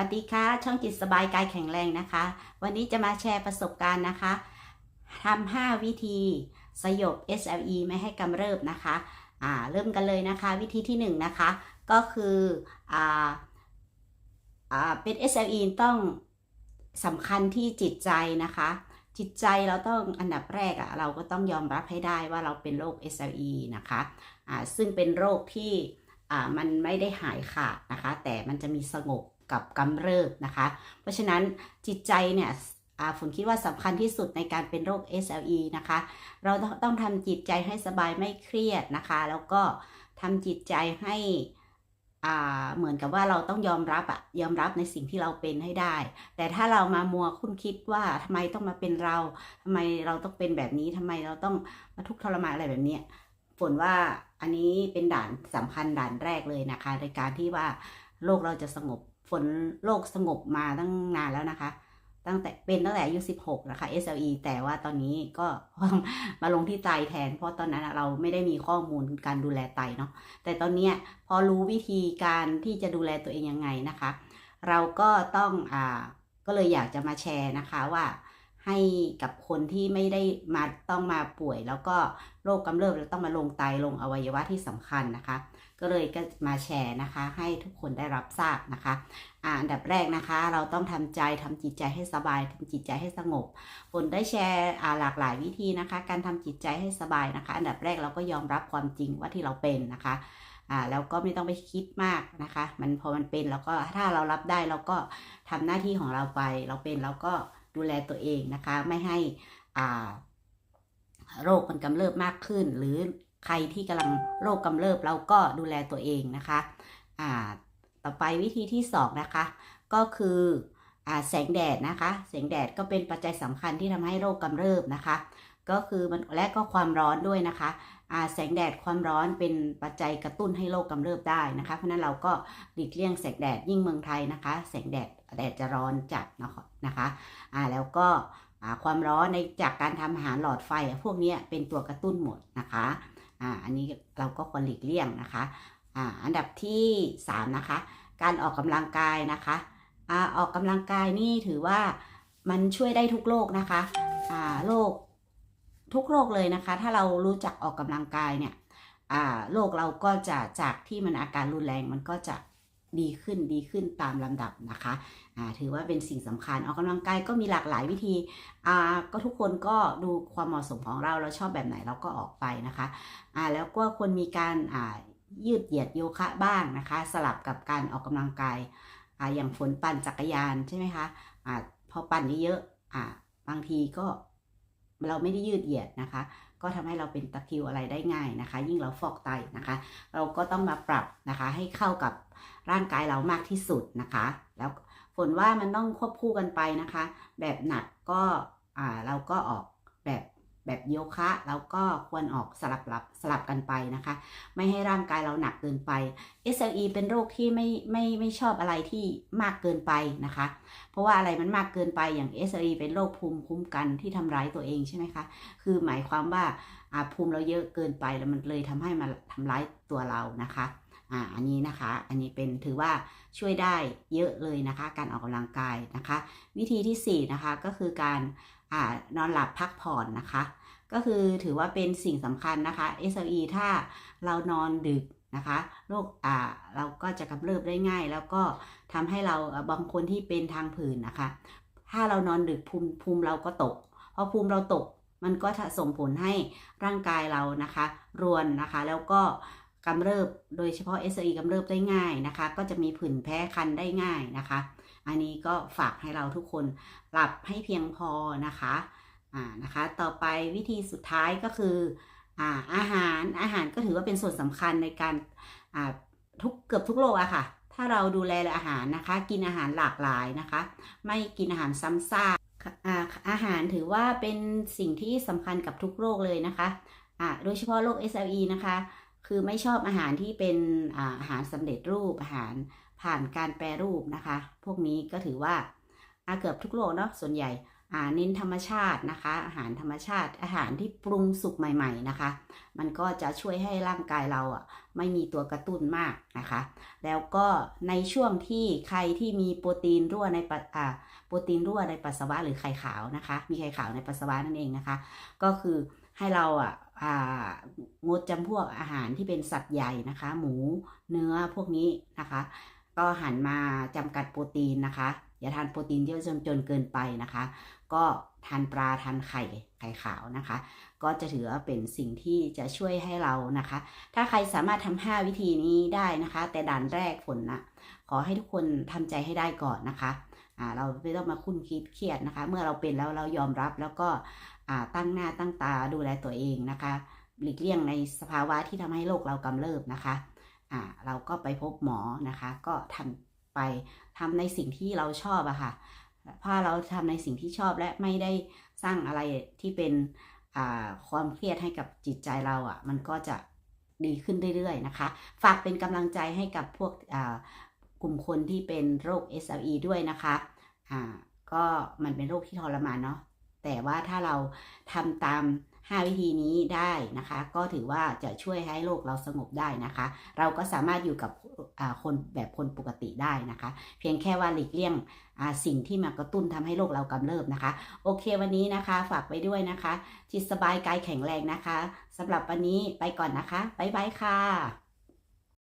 วัสดีค่ะ ช่องจิตสบายกายแข็งแรงนะคะ วันนี้จะมาแชร์ประสบการณ์นะคะทำห้าวิธีสยบ SLE ไม่ให้กำเริบนะคะอ่าเริ่มกันเลยนะคะ วิธีที่หนึ่งนะคะ ก็คืออ่าอ่าเป็น SLE ต้องสำคัญที่จิตใจนะคะ จิตใจเราต้องอันดับแรกอะ่ะเราก็ต้องยอมรับให้ได้ว่าเราเป็นโรค SLE นะคะอ่าซึ่งเป็นโรคที่อ่ามันไม่ได้หายขาดนะคะ แต่มันจะมีสงบ กับกำเริบนะคะ เพราะฉะนั้นจิตใจเนี่ยอาฝนคิดว่าสำคัญที่สุดในการเป็นโรค SLE นะคะ เราต้องทำจิตใจให้สบายไม่เครียดนะคะ แล้วก็ทำจิตใจให้อ่าเหมือนกับว่าเราต้องยอมรับอะยอมรับในสิ่งที่เราเป็นให้ได้ แต่ถ้าเรามามัวคุ้นคิดว่าทำไมต้องมาเป็นเราทำไมเราต้องเป็นแบบนี้ทำไมเราต้องมาทุกข์ทรมานอะไรแบบเนี้ยฝนว่าอันนี้เป็นด่านสำคัญด่านแรกเลยนะคะ ในการที่ว่าโลกเราจะสงบ ฝนโลกสงบมาตั้งนานแล้วนะคะ ตั้งแต่เป็นตั้งแต่อายุ 16 นะคะ SLE แต่ว่าตอนนี้ก็มาลงที่ไตแทน เพราะตอนนั้นเราไม่ได้มีข้อมูลการดูแลไตเนาะ แต่ตอนนี้พอรู้วิธีการที่จะดูแลตัวเองยังไงนะคะ เราก็ต้องอ่าก็เลยอยากจะมาแชร์นะคะว่าให้กับคนที่ไม่ได้มาต้องมาป่วยแล้วก็ โรคกำเริบแล้วต้องมาลงไตลงอวัยวะที่สำคัญนะคะ ก็เลยก็มาแชร์นะคะ ให้ทุกคนได้รับทราบนะคะอ่าอันดับแรกนะคะ เราต้องทำใจทำจิตใจให้สบายทำจิตใจให้สงบฝนได้แชร์อ่าหลากหลายวิธีนะคะ การทำจิตใจให้สบายนะคะ อันดับแรกเราก็ยอมรับความจริงว่าที่เราเป็นนะคะอ่าแล้วก็ไม่ต้องไปคิดมากนะคะ มันพอมันเป็นแล้วก็ถ้าเรารับได้เราก็ทำหน้าที่ของเราไป เราเป็นเราก็ดูแลตัวเองนะคะ ไม่ให้อ่า โรคมันกำเริบมากขึ้น หรือใครที่กำลังโรคกำเริบเราก็ดูแลตัวเองนะคะอ่าต่อไปวิธีที่สองนะคะก็คืออ่าแสงแดดนะคะ แสงแดดก็เป็นปัจจัยสำคัญที่ทำให้โรคกำเริบนะคะ ก็คือมันและก็ความร้อนด้วยนะคะแสงแดดความร้อนเป็นปัจจัยกระตุ้นให้โรคกำเริบได้นะคะ เพราะนั้นเราก็หลีกเลี่ยงแสงแดดยิ่งเมืองไทยนะคะ แสงแดดแดดจะร้อนจัดนะคะอ่าแล้วก็ ความร้อนในจากการทำอาหารหลอดไฟพวกนี้เป็นตัวกระตุ้นหมดนะคะอ่าอันนี้เราก็ควรหลีกเลี่ยงนะคะอ่าอันดับที่สามนะคะ การออกกำลังกายนะคะอ่าออกกำลังกายนี่ถือว่ามันช่วยได้ทุกโรคนะคะอ่าโรคทุกโรคเลยนะคะ ถ้าเรารู้จักออกกำลังกายเนี่ยอ่าโรคเราก็จะจากที่มันอาการรุนแรงมันก็จะ ดีขึ้นดีขึ้นตามลำดับนะคะอ่าถือว่าเป็นสิ่งสำคัญออกกำลังกายก็มีหลากหลายวิธีก็ทุกคนก็ดูความเหมาะสมของเราเราชอบแบบไหนเราก็ออกไปนะคะอ่าแล้วก็ควรมีการยืดเหยียดโยคะบ้างนะคะ สลับกับการออกกำลังกายออย่างฝนปั่นจักรยานใช่ไหมคะอ่าพอปั่นเยอะๆอ่าบางทีก็เราไม่ได้ยืดเหยียดนะคะ ก็ทำให้เราเป็นตะคริวอะไรได้ง่ายนะคะ ยิ่งเราฟอกไตนะคะ เราก็ต้องมาปรับนะคะให้เข้ากับ ร่างกายเรามากที่สุดนะคะ แล้วฝนว่ามันต้องควบคู่กันไปนะคะ แบบหนักก็อ่าเราก็ออกแบบแบบโยคะแล้วก็ควรออกสลับลับสลับกันไปนะคะ ไม่ให้ร่างกายเราหนักเกินไป SLE เป็นโรคที่ไม่ไม่ไม่ชอบอะไรที่มากเกินไปนะคะ เพราะว่าอะไรมันมากเกินไปอย่าง SLE เป็นโรคภูมิคุ้มกันที่ทำร้ายตัวเองใช่ไหมคะคือหมายความว่าอ่าภูมิเราเยอะเกินไปแล้วมันเลยทำให้มาทำร้ายตัวเรานะคะ อ่าอันนี้นะคะ อันนี้เป็นถือว่าช่วยได้เยอะเลยนะคะ การออกกำลังกายนะคะ วิธีที่4นะคะก็คือการอ่านอนหลับพักผ่อนนะคะ ก็คือถือว่าเป็นสิ่งสำคัญนะคะ SLE ถ้าเรานอนดึกนะคะโรคอ่าเราก็จะกำเริบได้ง่าย แล้วก็ทำให้เราบางคนที่เป็นทางผื่นนะคะ ถ้าเรานอนดึกภูมิภูมิเราก็ตกพอภูมิเราตกมันก็จะส่งผลให้ร่างกายเรานะคะ รวนนะคะแล้วก็ กำเริบโดยเฉพาะ SLE กำเริบได้ง่ายนะคะ ก็จะมีผื่นแพ้คันได้ง่ายนะคะ อันนี้ก็ฝากให้เราทุกคนหลับให้เพียงพอนะคะอ่านะคะ ต่อไปวิธีสุดท้ายก็คืออ่าอาหารอาหารก็ถือว่าเป็นส่วนสำคัญในการอ่าทุกเกือบทุกโรคอะค่ะ ถ้าเราดูแลอาหารนะคะ กินอาหารหลากหลายนะคะ ไม่กินอาหารซ้ำซากอ่าอาหารถือว่าเป็นสิ่งที่สำคัญกับทุกโรคเลยนะคะ โดยเฉพาะโรค SLE นะคะ คือไม่ชอบอาหารที่เป็นอาหารสำเร็จรูปอาหารผ่านการแปรรูปนะคะ พวกนี้ก็ถือว่าอาเกือบทุกโรคเนาะส่วนใหญ่อ่าเน้นธรรมชาตินะคะ อาหารธรรมชาติอาหารที่ปรุงสุกใหม่ ๆนะคะ มันก็จะช่วยให้ร่างกายเราอะไม่มีตัวกระตุ้นมากนะคะ แล้วก็ในช่วงที่ใครที่มีโปรตีนรั่วในปัสอ่าโปรตีนรั่วในปัสสาวะหรือไข่ขาวนะคะ มีไข่ขาวในปัสสาวะนั่นเองนะคะ ก็คือให้เราอะอ่า งดจำพวกอาหารที่เป็นสัตว์ใหญ่นะคะ หมูเนื้อพวกนี้นะคะ ก็หันมาจำกัดโปรตีนนะคะ อย่าทานโปรตีนเยอะจนจนเกินไปนะคะ ก็ทานปลาทานไข่ไข่ขาวนะคะ ก็จะถือว่าเป็นสิ่งที่จะช่วยให้เรานะคะ ถ้าใครสามารถทำ5วิธีนี้ได้นะคะ แต่ด่านแรกฝนนะขอให้ทุกคนทำใจให้ได้ก่อนนะคะเราไม่ต้องมาคุ้นคิดเครียดนะคะ เมื่อเราเป็นแล้วเรายอมรับแล้วก็ ตั้งหน้าตั้งตาดูแลตัวเองนะคะหลีกเลี่ยงในสภาวะที่ทำให้โรคเรากำเริบนะคะอ่าเราก็ไปพบหมอนะคะ ก็ทำไปทำในสิ่งที่เราชอบอะค่ะเพราเราทำในสิ่งที่ชอบและไม่ได้สร้างอะไรที่เป็นอ่าความเครียดให้กับจิตใจเราอะ มันก็จะดีขึ้นเรื่อยๆนะคะ ฝากเป็นกำลังใจให้กับพวกอ่ากลุ่มคนที่เป็นโรค SLE ด้วยนะคะ อ่า ก็มันเป็นโรคที่ทรมานเนาะ แต่ว่าถ้าเราทำตาม 5 วิธีนี้ได้นะคะ ก็ถือว่าจะช่วยให้โรคเราสงบได้นะคะ เราก็สามารถอยู่กับคนแบบคนปกติได้นะคะ เพียงแค่ว่าหลีกเลี่ยงสิ่งที่มากระตุ้นทำให้โรคเรากำเริบนะคะ โอเควันนี้นะคะฝากไว้ด้วยนะคะ จิตสบายกายแข็งแรงนะคะสำหรับวันนี้ไปก่อนนะคะบ๊ายบายค่ะ